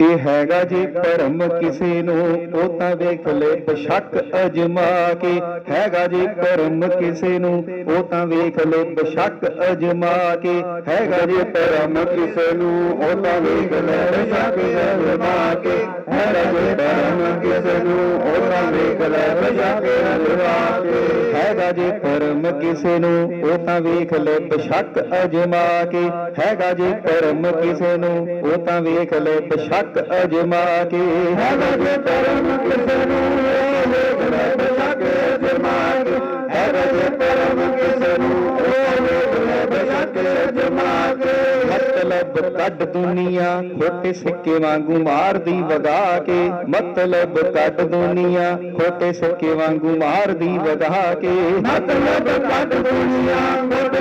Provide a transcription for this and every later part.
ਇਹ ਹੈਗਾ ਜੇ ਭਰਮ ਕਿਸੇ ਨੂੰ, ਉਹ ਤਾਂ ਵੇਖ ਲੈ ਬਸ਼ੱਕ ਅਜਮਾ ਕੇ। ਹੈਗਾ ਜੇ ਭਰਮ ਕਿਸੇ ਨੂੰ, ਉਹ ਤਾਂ ਵੇਖ ਲੈ ਬਸ਼ੱਕ ਅਜਮਾ ਕੇ। ਹੈਗਾ ਜੇ ਭਰਮ ਕਿਸੇ ਨੂੰ, ਉਹ ਤਾਂ ਵੇਖ ਲੈ ਬਸ਼ੱਕ ਅਜਮਾ ਕੇ। ਹੈਗਾ ਜੇ ਭਰਮ ਕਿਸੇ ਨੂੰ, ਉਹ ਤਾਂ ਵੇਖ ਲੈ ਬਸ਼ੱਕ ਅਜਮਾ ਕੇ। ਹੈਗਾ ਜੇ ਭਰਮ ਕਿਸੇ ਨੂੰ, ਉਹ ਤਾਂ ਵੇਖ ਲੈ ਬਸ਼ੱਕ ਅਜਮਾ ਕੇ। ਹੈਗਾ ਜੇ ਭਰਮ ਕਿਸੇ ਨੂੰ, ਉਹ ਤਾਂ ਵੇਖ ਲੈ ਬਸ਼ੱਕ ਅਜਮਾ ਕੇ। ਹੈਗਾ ਜੇ ਭਰਮ ਕਿਸੇ ਨੂੰ ਉਹ ਵੇਖ ਲੈ ਬਸ਼ੱਕ ਅਜਮਾ ਕੇ। ਹੈਗਾ ਜੇ ਭਰਮ ਕਿਸੇ ਨੂੰ ਉਹ ਵੇਖ ਲੈ ਬਸ਼ੱਕ ਅਜਮਾ ਕੇ। ਮਤਲਬ ਕੱਢ ਦੁਨੀਆ ਖੋਟੇ ਸਿੱਕੇ ਵਾਂਗੂ ਮਾਰਦੀ ਵਗਾ ਕੇ। ਮਤਲਬ ਕੱਢ ਦੁਨੀਆ ਖੋਟੇ ਸਿੱਕੇ ਵਾਂਗੂ ਮਾਰਦੀ ਵਗਾ ਕੇ। ਮਤਲਬ ਕੱਢ ਦੁਨੀਆ ਖੋਟੇ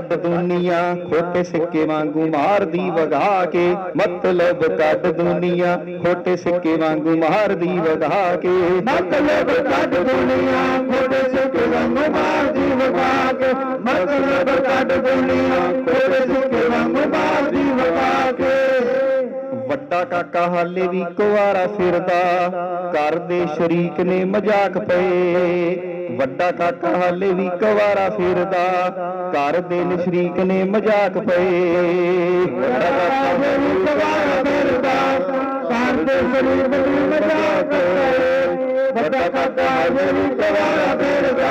ਕੱਢ ਦੁਨੀਆ, ਖੋਟੇ ਸਿੱਕੇ ਵਾਂਗੂ ਮਾਰਦੀ, ਵਗਾ ਕੇ। ਮਤਲਬ ਕੱਢ ਦੁਨੀਆ, ਖੋਟੇ ਸਿੱਕੇ ਵਾਂਗੂ ਮਾਰਦੀ, ਵਗਾ ਕੇ। ਮਤਲਬ ਕੱਢ ਦੁਨੀਆ, ਖੋਟੇ ਸਿੱਕੇ ਵਾਂਗੂ ਮਾਰਦੀ, ਵਗਾ ਕੇ। ਮਤਲਬ ਕੱਢ ਦੁਨੀਆ, ਖੋਟੇ ਸਿੱਕੇ ਵਾਂਗੂ ਮਾਰਦੀ, ਵਗਾ ਕੇ। ਵੱਡਾ ਕਾਕਾ ਹਾਲੇ ਵੀ ਕੁਵਾਰਾ ਫਿਰਦਾ। ਘਰ ਦੇ ਸ਼ਰੀਕ ਨੇ ਮਜ਼ਾਕ ਪਏ। ਵੱਡਾ ਕਾਕਾ ਹਾਲੇ ਵੀ ਕੁਵਾਰਾ ਫਿਰਦਾ। ਘਰ ਦੇ ਨ ਨੇ ਮਜ਼ਾਕ ਪਏ। ਵੱਡਾ ਕਾਕਾ ਵੀ ਕੁਵਾਰਾ ਫਿਰਦਾ। ਘਰ ਦੇ ਸ਼ਰੀਕ ਨੇ ਮਜ਼ਾਕ ਪਏ। ਵੱਡਾ ਕਾਕਾ ਵੀ ਕੁਵਾਰਾ ਫਿਰਦਾ।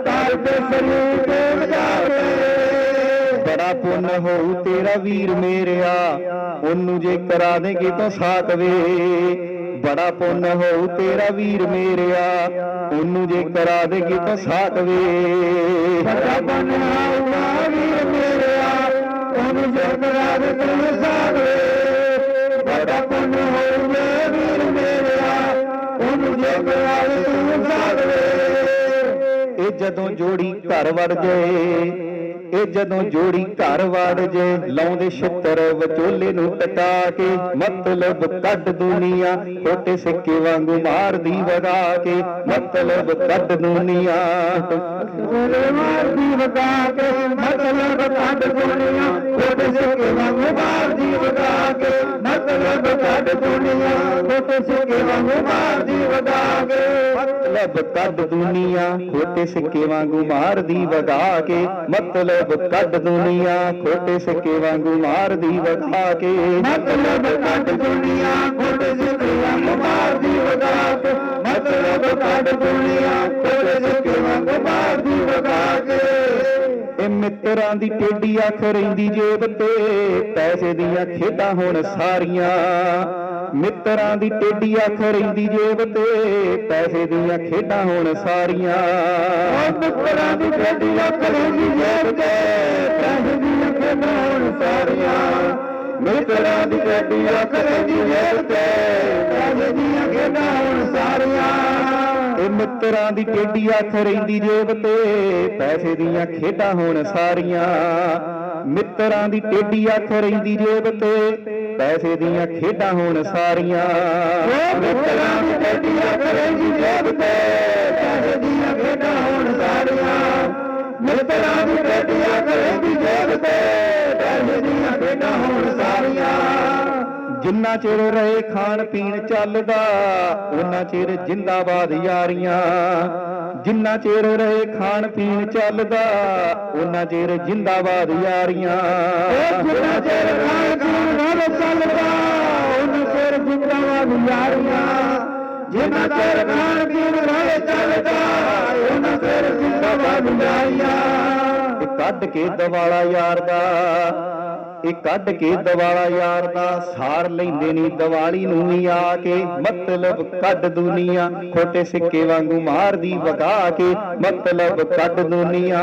ਘਰ ਦੇ ਸ਼ਰੀਕ ਨੇ ਮਜ਼ਾਕ ਪਏ। ਬੜਾ ਪੁੰਨ ਹੋਊ ਤੇਰਾ ਵੀਰ ਮੇਰਿਆ। ਉਹਨੂੰ ਜੇ ਕਰਾ ਦੇਗੇ ਤਾਂ ਸਾਕਵੇ ਬੜਾ ਪੁੰਨ ਹੋਊ ਤੇਰਾ ਵੀਰ ਮੇਰਿਆ ਉਹਨੂੰ ਜੇ ਕਰਾ ਦੇਗੇ ਤਾਂ ਸਾਕਵੇ ਬੜਾ ਪੁੰਨ ਹੋਊ ਵੀਰ ਮੇਰਿਆ ਉਹਨੂੰ ਜੇ ਕਰਾ ਦੇਗੇ ਤਾਂ ਸਾਕਵੇ ਬੜਾ ਪੁੰਨ ਹੋਊ ਵੀਰ ਮੇਰਿਆ ਉਹਨੂੰ ਜੇ ਕਰਾ ਦੇਗੇ ਤਾਂ ਸਾਕਵੇ ਇਹ ਜਦੋਂ ਜੋੜੀ ਘਰ ਵੜ ਜਾਏ ਇਹ ਜਦੋਂ ਜੋੜੀ ਘਰ ਵੜ ਜੇ, ਲਾਉਂਦੇ ਛਿੱਤਰ ਵਿਚੋਲੇ ਨੂੰ ਟਟਾ ਕੇ, ਮਤਲਬ ਕੱਢ ਦੁਨੀਆ, ਛੋਟੇ ਸਿੱਕੇ ਵਾਂਗੂ ਮਾਰਦੀ ਵਗਾ ਕੇ, ਮਤਲਬ ਕੱਢ ਦੁਨੀਆ। ਛੋਟੇ ਮਾਰਦੀ ਵਗਾ ਕੇ, ਮਤਲਬ ਕੱਢ ਦੁਨੀਆ, ਛੋਟੇ ਸਿੱਕੇ ਵਾਂਗੂ ਮਾਰਦੀ ਵਗਾ ਕੇ, ਮਤਲਬ ਕੱਢ ਦੁਨੀਆ, ਛੋਟੇ ਸਿੱਕੇ ਵਾਂਗੂ ਮਾਰਦੀ ਵਗਾ ਕੇ। ਮਤਲਬ ਕੱਢ ਦੁਨੀਆ, ਖੋਟੇ ਸਿੱਕੇ ਵਾਂਗੂ ਮਾਰਦੀ ਵਗਾ ਕੇ। ਮਤਲਬ ਕੱਢ ਦੁਨੀਆ, ਖੋਟੇ ਸਿੱਕੇ ਵਾਂਗੂ ਮਾਰਦੀ ਵਗਾ ਕੇ। ਮਤਲਬ ਕੱਢ ਦੁਨੀਆ, ਖੋਟੇ ਸਿੱਕੇ ਵਾਂਗੂ ਮਾਰਦੀ ਵਗਾ ਕੇ। ਮਤਲਬ ਕੱਢ ਦੁਨੀਆ, ਖੋਟੇ ਸਿੱਕੇ ਇਹ ਦੀ ਟੇਢੀ ਅੱਖ ਰਹਿੰਦੀ ਜੇਬ ਤੇ। ਪੈਸੇ ਦੀਆਂ ਖੇਡਾਂ ਹੁਣ ਸਾਰੀਆਂ। ਮਿੱਤਰਾਂ ਦੀ ਟੇਢੀ ਅੱਖ ਰਹਿੰਦੀ ਜੇਬ ਤੇ। ਪੈਸੇ ਦੀਆਂ ਖੇਡਾਂ ਹੁਣ ਸਾਰੀਆਂ। ਮਿੱਤਰਾਂ ਦੀ ਟੇਢੀ ਅੱਖ ਰਹਿੰਦੀ ਜੇਬ ਤੇ। ਪੈਸੇ ਦੀਆਂ ਖੇਡਾਂ ਹੁਣ ਸਾਰੀਆਂ। ਮਿੱਤਰਾਂ ਦੀ ਟੇਢੀ ਅੱਖ ਰਹਿੰਦੀ ਜੇਬ ਤੇ। ਮਿੱਤਰਾਂ ਦੀ ਟੇਡੀ ਅੱਖ ਰਹਿੰਦੀ ਜੇਬ ਤੇ। ਪੈਸੇ ਦੀਆਂ ਖੇਡਾਂ ਹੋਣ ਸਾਰੀਆਂ। ਮਿੱਤਰਾਂ ਦੀ ਟੇਡੀ ਅੱਖ ਰਹਿੰਦੀ ਜੇਬ ਤੇ। ਪੈਸੇ ਦੀਆਂ ਖੇਡਾਂ ਹੋਣ ਸਾਰੀਆਂ। ਮਿੱਤਰਾਂ ਦੀ ਟੇਢੀ ਅੱਖ ਰਹਿੰਦੀ ਜੇਬ ਤੇ। ਪੈਸੇ ਦੀਆਂ ਖੇਡਾਂ ਹੁਣ ਸਾਰੀਆਂ। ਮਿੱਤਰਾਂ ਦੀ ਟੇਢੀ ਅੱਖ ਰਹਿੰਦੀ ਜਿੰਨਾ ਚਿਰ ਰਹੇ ਖਾਣ ਪੀਣ ਚੱਲਦਾ ਉਹਨਾਂ ਚਿਰ ਜਿੰਦਾਬਾਦ ਯਾਰੀਆਂ। ਜਿੰਨਾ ਚਿਰ ਰਹੇ ਖਾਣ ਪੀਣ ਚੱਲਦਾ ਉਹਨਾਂ ਚਿਰ ਜਿੰਦਾਬਾਦ ਯਾਰੀਆਂ। ਜਿੰਨਾ ਚਿਰ ਖਾਣ ਪੀਣ ਰਹੇ ਚੱਲਦਾ ਉਹਨਾਂ ਚਿਰ ਜਿੰਦਾਬਾਦ ਯਾਰੀਆਂ। ਜਿੰਨਾ ਚਿਰ ਖਾਣ ਪੀਣ ਰਹੇ ਚੱਲਦਾ ਉਹਨਾਂ ਚਿਰ ਜਿੰਦਾਬਾਦ ਯਾਰੀਆਂ। ਕੱਢ ਕੇ ਦਵਾਲਾ ਯਾਰ ਦਾ। ਇਹ ਕੱਢ ਕੇ ਦਵਾਲਾ ਯਾਰ ਦਾ ਸਾਰ ਲੈਂਦੇ ਨਹੀਂ ਦੀਵਾਲੀ ਨੂੰ ਵੀ ਆ ਕੇ ਮਤਲਬ ਕੱਢ ਦੁਨੀਆ, ਖੋਟੇ ਸਿੱਕੇ ਵਾਂਗੂ ਮਾਰਦੀ ਵਗਾ ਕੇ, ਮਤਲਬ ਕੱਢ ਦੁਨੀਆ।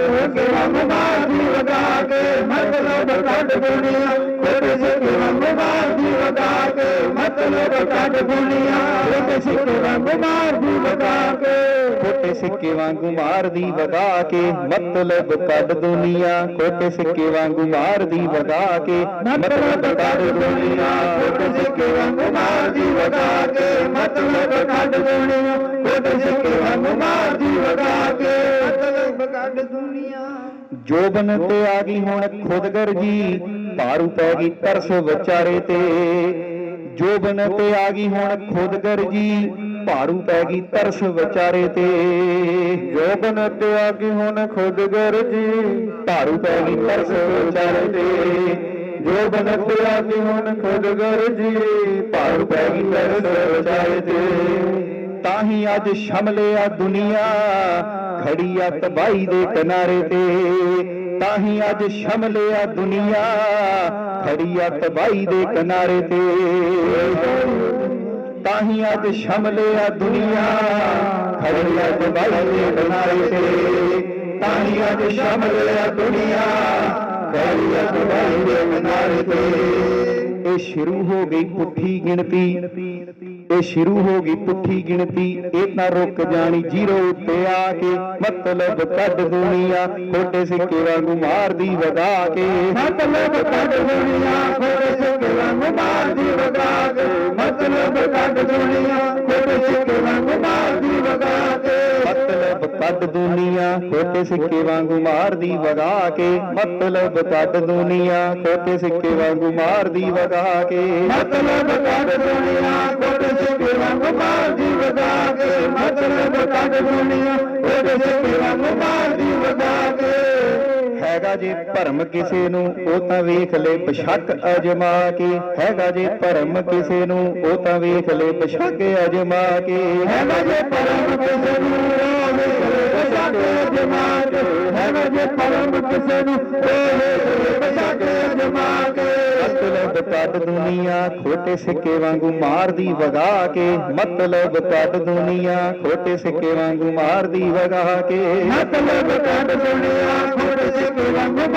ਸਿੱਕੇ ਵਾਂਗੂ ਮਾਰਦੀ ਵਗਾ ਕੇ, ਮਤਲਬ ਕੱਢ ਦੁਨੀਆ। ਖੋਟੇ ਸਿੱਕੇ ਵਾਂਗੂ ਮਾਰਦੀ ਵਗਾ ਕੇ, ਮਤਲਬ ਕੱਢ ਦੁਨੀਆ। ਖੋਟੇ ਸਿੱਕੇ ਵਾਂਗੂ ਮਾਰਦੀ ਸਿੱਕੇ ਵਾਂਗੂ ਮਾਰਦੀ ਵਗਾ ਕੇ ਮਤਲਬ ਕੱਢ ਦੁਨੀਆ ਖੋਟੇ ਸਿੱਕੇ ਵਾਂਗੂ ਮਾਰਦੀ ਵਗਾ ਕੇ ਮਤਲਬ ਕੱਢ ਦੁਨੀਆ ਖੋਟੇ ਸਿੱਕੇ ਵਾਂਗੂ ਮਾਰਦੀ ਵਗਾ ਕੇ ਮਤਲਬ ਕੱਢ ਦੁਨੀਆ ਖੋਟੇ ਸਿੱਕੇ ਵਾਂਗੂ ਮਾਰਦੀ ਵਗਾ ਕੇ। ਕੱਢ ਦੁਨੀਆ। ਜੋਬਨ ਤੇ ਆ ਗਈ ਹੁਣ ਖੁਦਗਰਜੀ ਭਾਰੂ ਪੈ ਗਈ ਤਰਸ ਵਿਚਾਰੇ ਤੇ। ਜੋਬਨ ਤੇ ਆ ਗਈ ਹੁਣ ਖੁਦਗਰਜੀ ਭਾਰੂ ਪੈ ਗਈ ਤਰਸ ਵਿਚਾਰੇ ਤੇ। ਜੋਬਨ ਤੇ ਆ ਗਈ ਹੁਣ ਭਾਰੂ ਪੈ ਗਈ ਤਰਸ ਵਿਚਾਰੇ ਤੇ। ਜੋਬਨ ਤੇ ਆ ਗਈ ਹੁਣ ਭਾਰੂ ਪੈ ਗਈ ਤਰਸ ਵਿਚਾਰੇ ਤੇ। ਤਾਂ ਹੀ ਅੱਜ ਸ਼ਮਲੇ ਆ ਦੁਨੀਆ ਖੜੀ ਆ ਤਬਾਈ ਦੇ ਕਿਨਾਰੇ ਤੇ। ਤਾਂ ਹੀ ਅੱਜ ਸ਼ਮਲੇ ਆ ਦੁਨੀਆ ਖੜੀ ਆ ਤਬਾਈ ਦੇ ਕਿਨਾਰੇ ਤੇ। ਤਾਂ ਅੱਜ ਸ਼ਮਲੇ ਆ ਦੁਨੀਆ। ਖੜੀ ਆ ਤਬਾਈ ਤੇ ਤਾਂ ਅੱਜ ਸ਼ਮਲੇ ਆ ਦੁਨੀਆ। ਖੜੀ ਆ ਤਬਾਈ ਤੇ। ਇਹ ਸ਼ੁਰੂ ਹੋ ਗਈ ਪੁੱਠੀ ਗਿਣਤੀ। ਇਹ ਸ਼ੁਰੂ ਹੋ ਗਈ ਪੁੱਠੀ ਗਿਣਤੀ। ਇਹ ਤਾਂ ਰੁਕ ਜਾਣੀ ਜ਼ੀਰੋ ਉੱਤੇ ਆ ਕੇ। ਮਤਲਬ ਕੱਢ ਦੁਨੀਆ ਖੋਟੇ ਸਿੱਕੇ ਵਾਂਗੂ ਮਾਰਦੀ ਵਗਾ ਕੇ। ਮਤਲਬ ਕੱਢ ਦੁਨੀਆ ਖੋੜੇ ਸਿੱਕੇ ਵਾਂਗ ਮਾਰਦੀ ਵਗਾ ਖੋਟੇ ਸਿੱਕੇ ਵਾਂਗੂ ਮਾਰਦੀ, ਵਗਾ ਕੇ ਮਤਲਬ ਕੱਢ ਦੁਨੀਆ, ਖੋਟੇ ਸਿੱਕੇ ਵਾਂਗੂ ਮਾਰਦੀ, ਵਗਾ ਕੇ ਮਤਲਬ ਕੱਢ ਦੁਨੀਆ ਖੋੜੇ ਸਿੱਕੇ ਵਾਂਗ ਮਾਰਦੀ, ਵਗਾ ਕੇ ਮਤਲਬ ਕੱਢ ਦੁਨੀਆ ਖੋੜੇ ਸਿੱਕੇ ਵਾਂਗ ਮਾਰਦੀ, ਵਗਾ ਕੇ। ਹੈਗਾ ਜੇ ਭਰਮ ਕਿਸੇ ਨੂੰ, ਉਹ ਤਾਂ ਵੇਖ ਲੈ ਬਸ਼ੱਕ ਅਜਮਾ ਕੇ। ਹੈਗਾ ਜੇ ਭਰਮ ਕਿਸੇ ਨੂੰ, ਉਹ ਤਾਂ ਵੇਖ ਲੈ ਬਸ਼ੱਕ ਅਜਮਾ ਕੇ। ਹੈਗਾ ਜੇ ਪਰਮ ਕਿਸੇ ਨੂੰ ਕੇ ਜਮਾ ਕੇ ਹੈਗਾ ਜੇ ਪਰਮ ਕਿਸੇ ਨੂੰ ਰੋਵੇ ਬਚਾ ਕੇ ਜਮਾ ਕੇ ਮਤਲਬ ਕੱਢ ਦੁਨੀਆ ਖੋਟੇ ਸਿੱਕੇ ਵਾਂਗੂ ਮਾਰਦੀ ਵਗਾ ਕੇ। ਮਤਲਬ ਕੱਢ ਦੁਨੀਆ ਖੋਟੇ ਸਿੱਕੇ ਵਾਂਗੂ ਮਾਰਦੀ ਵਗਾ ਕੇ। ਮਤਲਬ ਕੱਢ ਦੁਨੀਆ ਖੋੜੇ ਸਿੱਕੇ ਵਾਂਗ